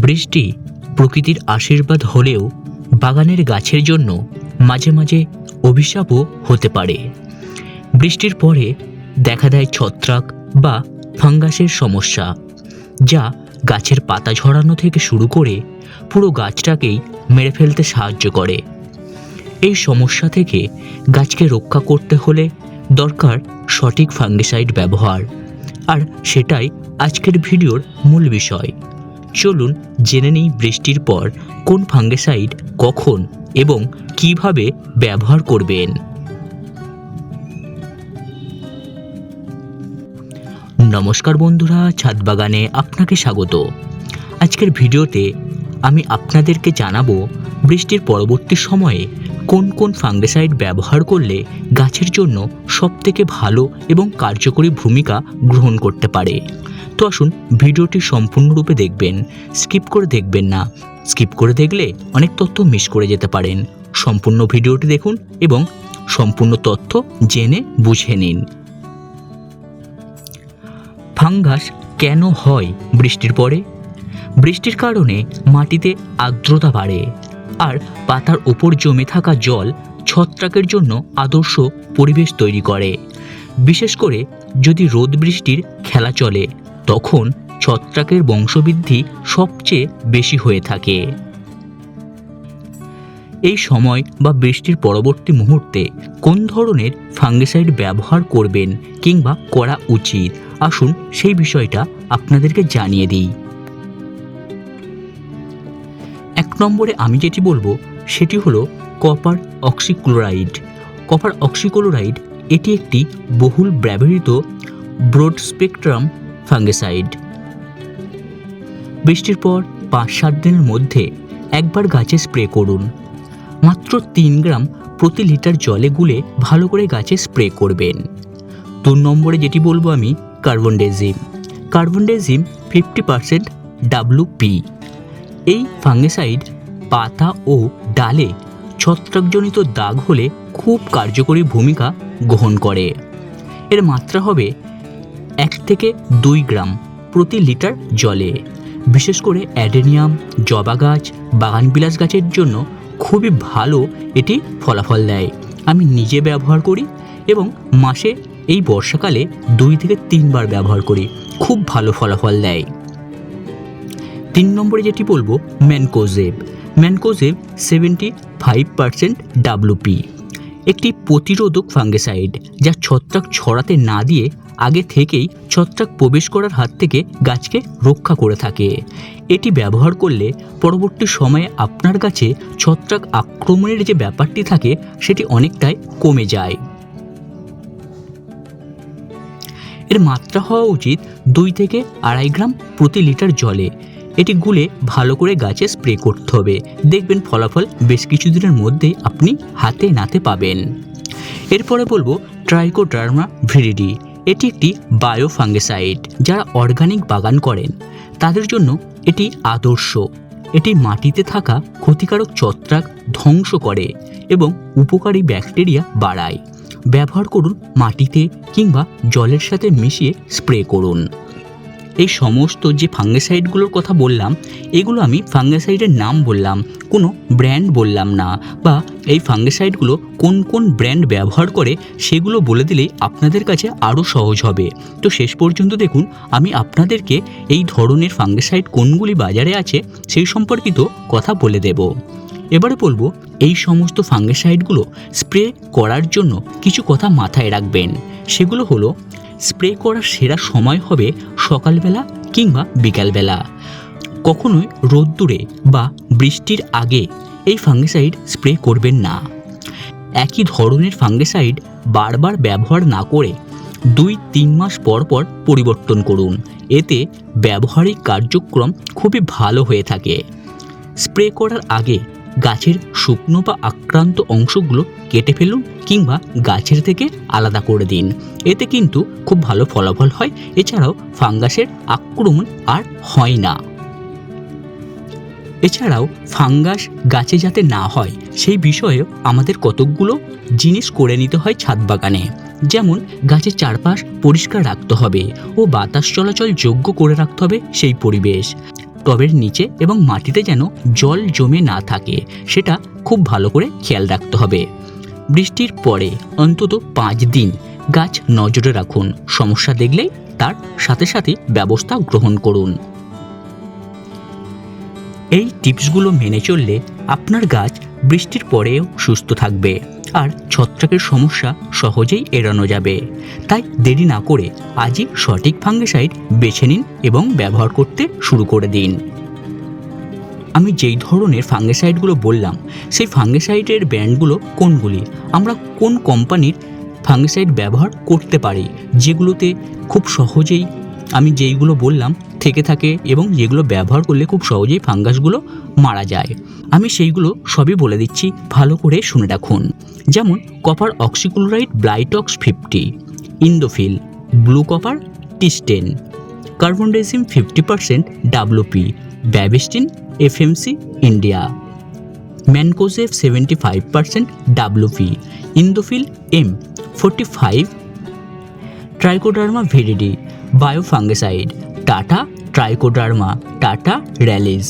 বৃষ্টি প্রকৃতির আশীর্বাদ হলেও বাগানের গাছের জন্য মাঝে মাঝে অভিশাপও হতে পারে। বৃষ্টির পরে দেখা দেয় ছত্রাক বা ফাঙ্গাসের সমস্যা, যা গাছের পাতা ঝরানো থেকে শুরু করে পুরো গাছটাকেই মেরে ফেলতে সাহায্য করে। এই সমস্যা থেকে গাছকে রক্ষা করতে হলে দরকার সঠিক ফাঙ্গিসাইড ব্যবহার। আর সেটাই আজকের ভিডিওর মূল বিষয়। চলুন জেনে নিই বৃষ্টির পর কোন ফাঙ্গিসাইড কখন এবং কীভাবে ব্যবহার করবেন। নমস্কার বন্ধুরা ছাদ বাগানে আপনাকে স্বাগত। আজকের ভিডিওতে আমি আপনাদেরকে জানাব বৃষ্টির পরবর্তী সময়ে কোন কোন ফাঙ্গিসাইড ব্যবহার করলে গাছের জন্য সবথেকে ভালো এবং কার্যকরী ভূমিকা গ্রহণ করতে পারে। তো আসুন, ভিডিওটি সম্পূর্ণরূপে দেখবেন। স্কিপ করে দেখবেন না। স্কিপ করে দেখলে অনেক তথ্য মিস করে যেতে পারেন। সম্পূর্ণ ভিডিওটি দেখুন এবং সম্পূর্ণ তথ্য জেনে বুঝে নিন। ফাঙ্গাস কেন হয় বৃষ্টির পরে? বৃষ্টির কারণে মাটিতে আর্দ্রতা বাড়ে আর পাতার ওপর জমে থাকা জল ছত্রাকের জন্য আদর্শ পরিবেশ তৈরি করে। বিশেষ করে যদি রোদ বৃষ্টির খেলা চলে তখন ছত্রাকের বংশবৃদ্ধি সবচেয়ে বেশি হয়ে থাকে। এই সময় বা বৃষ্টির পরবর্তী মুহূর্তে কোন ধরনের ফাঙ্গিসাইড ব্যবহার করবেন কিংবা করা উচিত? আসুন সেই বিষয়টা আপনাদেরকে জানিয়ে দিই। এক নম্বরে আমি যেটি বলব, সেটি হলো কপার অক্সিক্লোরাইড। কপার অক্সিক্লোরাইড এটি একটি বহুল ব্যবহৃত ব্রড স্পেকট্রাম ফাঙ্গিসাইড। বৃষ্টির পর পাঁচ সাত দিনের মধ্যে একবার গাছে স্প্রে করুন। মাত্র তিন গ্রাম প্রতি লিটার জলে গুলে ভালো করে গাছে স্প্রে করবেন। দু নম্বরে যেটি বলব আমি carbendazim carbendazim fifty percent WP এই ফাঙ্গিসাইড পাতা ও ডালে ছত্রাকজনিত দাগ হলে খুব কার্যকরী ভূমিকা গ্রহণ করে। এর মাত্রা হবে এক থেকে দুই গ্রাম প্রতি লিটার জলে। বিশেষ করে অ্যাডেনিয়াম, জবা গাছ বাগানবিলাস গাছের জন্য খুবই ভালো এটি ফলাফল দেয়। আমি নিজে ব্যবহার করি এবং মাসে এই বর্ষাকালে দুই থেকে তিনবার ব্যবহার করি, খুব ভালো ফলাফল দেয়। তিন নম্বরে যেটি বলব, mancozeb. Mancozeb seventy five percent WP একটি প্রতিরোধক ফাঙ্গিসাইড, যা ছত্রাক ছড়াতে না দিয়ে আগে থেকেই ছত্রাক প্রবেশ করার হাত থেকে গাছকে রক্ষা করে থাকে। এটি ব্যবহার করলে পরবর্তী সময়ে আপনার কাছে ছত্রাক আক্রমণের যে ব্যাপারটি থাকে, সেটি অনেকটাই কমে যায়। এর মাত্রা হওয়া উচিত দুই থেকে আড়াই গ্রাম প্রতি লিটার জলে। এটি গুলে ভালো করে গাছে স্প্রে করতে হবে। দেখবেন ফলাফল বেশ কিছুদিনের মধ্যে আপনি হাতে নাতে পাবেন। এরপরে বলব ট্রাইকোডার্মা ভিরিডি এটি একটি বায়ো ফাঙ্গিসাইড যারা অর্গানিক বাগান করেন। তাদের জন্য এটি আদর্শ। এটি মাটিতে থাকা ক্ষতিকারক ছত্রাক ধ্বংস করে এবং উপকারী ব্যাকটেরিয়া বাড়ায়। ব্যবহার করুন মাটিতে কিংবা জলের সাথে মিশিয়ে স্প্রে করুন। এই সমস্ত যে ফাঙ্গিসাইডগুলোর কথা বললাম, এগুলো আমি ফাঙ্গিসাইডের নাম বললাম, কোনো ব্র্যান্ড বললাম না। বা এই ফাঙ্গিসাইডগুলো কোন কোন ব্র্যান্ড ব্যবহার করে সেগুলো বলে দিলেই আপনাদের কাছে আরও সহজ হবে। তো শেষ পর্যন্ত দেখুন, আমি আপনাদেরকে এই ধরনের ফাঙ্গিসাইড কোনগুলি বাজারে আছে সেই সম্পর্কিত কথা বলে দেব। এবারে বলব, এই সমস্ত ফাঙ্গিসাইডগুলো স্প্রে করার জন্য কিছু কথা মাথায় রাখবেন। সেগুলো হলো স্প্রে করার সেরা সময় হবে সকালবেলা কিংবা বিকালবেলা। কখনোই রোদ্দুরে বা বৃষ্টির আগে এই ফাঙ্গিসাইড স্প্রে করবেন না। একই ধরনের ফাঙ্গিসাইড বারবার ব্যবহার না করে দুই তিন মাস পর পর পরিবর্তন করুন। এতে ব্যবহারিক কার্যক্রম খুবই ভালো হয়ে থাকে। স্প্রে করার আগে গাছের শুকনো বা আক্রান্ত অংশগুলো কেটে ফেলুন কিংবা গাছের থেকে আলাদা করে দিন। এতে কিন্তু খুব ভালো ফলাফল হয়। এছাড়াও ফাঙ্গাসের আক্রমণ আর হয় না। এছাড়াও ফাঙ্গাস গাছে যাতে না হয়, সেই বিষয়েও আমাদের কতকগুলো জিনিস করে নিতে হয় ছাদ বাগানে। যেমন গাছের চারপাশ পরিষ্কার রাখতে হবে ও বাতাস চলাচল যোগ্য করে রাখতে হবে সেই পরিবেশ। টবের নিচে এবং মাটিতে যেন জল জমে না থাকে, সেটা খুব ভালো করে খেয়াল রাখতে হবে। বৃষ্টির পরে অন্তত পাঁচ দিন গাছ নজরে রাখুন। সমস্যা দেখলেই তার সাথে সাথে ব্যবস্থা গ্রহণ করুন। এই টিপসগুলো মেনে চললে আপনার গাছ বৃষ্টির পরেও সুস্থ থাকবে। আর ছত্রাকের সমস্যা সহজেই এড়ানো যাবে। তাই দেরি না করে আজই সঠিক ফাঙ্গিসাইড বেছে নিন এবং ব্যবহার করতে শুরু করে দিন। আমি যেই ধরনের ফাঙ্গিসাইডগুলো বললাম, সেই ফাঙ্গিসাইডের ব্র্যান্ডগুলো কোনগুলি? আমরা কোন কোম্পানির ফাঙ্গিসাইড ব্যবহার করতে পারি, যেগুলোতে খুব সহজেই আমি যেইগুলো বললাম থেকে থাকে এবং যেগুলো ব্যবহার করলে খুব সহজেই ফাঙ্গাসগুলো মারা যায়। আমি সেইগুলো সবই বলে দিচ্ছি, ভালো করে শুনে রাখুন। যেমন copper oxychloride Blitox fifty Indofil blue copper টিস্টেন carbendazim fifty percent WP Bavistin FMC India mancozeb seventy five percent WP Indofil M forty five Trichoderma viride biofungicide Tata Trichoderma Tata Rallis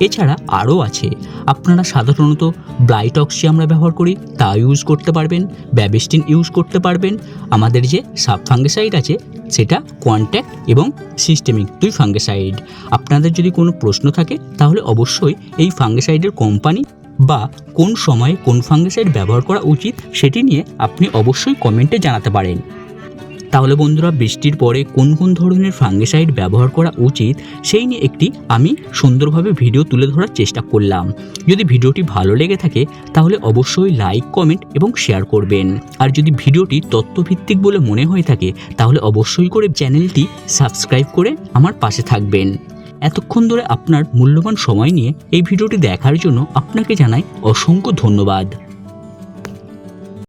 এছাড়া আরও আছে। আপনারা সাধারণত ব্লাইটক্সি আমরা ব্যবহার করি, তা ইউজ করতে পারবেন ব্যাবিস্টিন ইউজ করতে পারবেন। আমাদের যে সাব ফাঙ্গিসাইড আছে, সেটা কোয়ান্ট্যাক্ট এবং সিস্টেমিক দুই ফাঙ্গিসাইড আপনাদের যদি কোনো প্রশ্ন থাকে, তাহলে অবশ্যই এই ফাঙ্গিসাইডের কোম্পানি বা কোন সময়ে কোন ফাঙ্গিসাইড ব্যবহার করা উচিত, সেটি নিয়ে আপনি অবশ্যই কমেন্টে জানাতে পারেন। তাহলে বন্ধুরা বৃষ্টির পরে কোন কোন ধরনের ফাঙ্গিসাইড ব্যবহার করা উচিত, সেই নিয়ে একটি আমি সুন্দরভাবে ভিডিও তুলে ধরার চেষ্টা করলাম। যদি ভিডিওটি ভালো লেগে থাকে, তাহলে অবশ্যই লাইক, কমেন্ট এবং শেয়ার করবেন। আর যদি ভিডিওটি তথ্যভিত্তিক বলে মনে হয়ে থাকে, তাহলে অবশ্যই করে চ্যানেলটি সাবস্ক্রাইব করে আমার পাশে থাকবেন। এতক্ষণ ধরে আপনার মূল্যবান সময় নিয়ে এই ভিডিওটি দেখার জন্য আপনাকে জানাই অসংখ্য ধন্যবাদ।